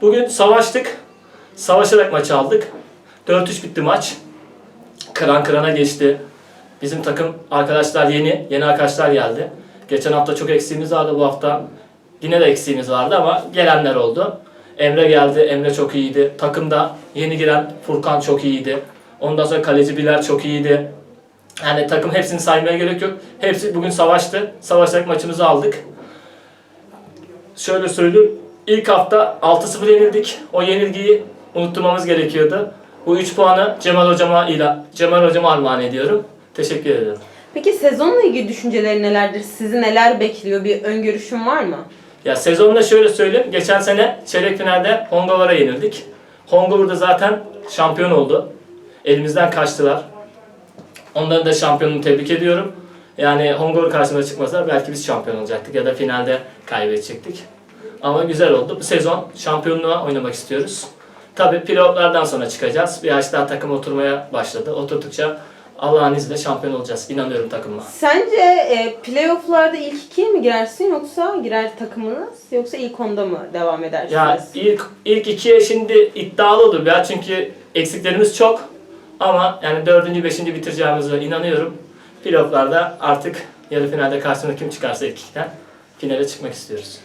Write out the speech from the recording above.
Bugün savaştık. Savaşarak maçı aldık. 4-3 bitti maç. Kıran kırana geçti. Bizim takım arkadaşlar yeni, yeni arkadaşlar geldi. Geçen hafta çok eksiğimiz vardı bu hafta. Yine de eksiğimiz vardı ama gelenler oldu. Emre geldi, Emre çok iyiydi. Takımda yeni giren Furkan çok iyiydi. Ondan sonra kaleci Bilal çok iyiydi. Yani takım hepsini saymaya gerek yok. Hepsi bugün savaştı. Savaşarak maçımızı aldık. Şöyle söyleyeyim. İlk hafta 6-0 yenildik. O yenilgiyi unutturmamız gerekiyordu. Bu 3 puanı Cemal hocama ile Cemal hocama armağan ediyorum. Teşekkür ederim. Peki sezonla ilgili düşünceleri nelerdir? Sizi neler bekliyor? Bir öngörüşün var mı? Ya sezonda şöyle söyleyeyim. Geçen sene çeyrek finalde Hongovar'a yenildik. Hongovur da zaten şampiyon oldu. Elimizden kaçtılar. Onların da şampiyonluğunu tebrik ediyorum. Yani Hongovur karşısına çıkmasa belki biz şampiyon olacaktık ya da finalde kaybedecektik. Ama güzel oldu. Bu sezon şampiyonluğa oynamak istiyoruz. Tabii pilotlardan sonra çıkacağız. Bir yaş daha takım oturmaya başladı. Oturdukça Allah'ın izniyle şampiyon olacağız. İnanıyorum takımıma. Sence e, playofflarda ilk ikiye mi girersin yoksa girer takımınız yoksa ilk onda mı devam edersiniz? Ya ilk ilk ikiye şimdi iddialı olur ya çünkü eksiklerimiz çok ama yani dördüncü, beşinci bitireceğimize inanıyorum. Playoff'larda artık yarı finalde karşımıza kim çıkarsa ilk ikiden finale çıkmak istiyoruz.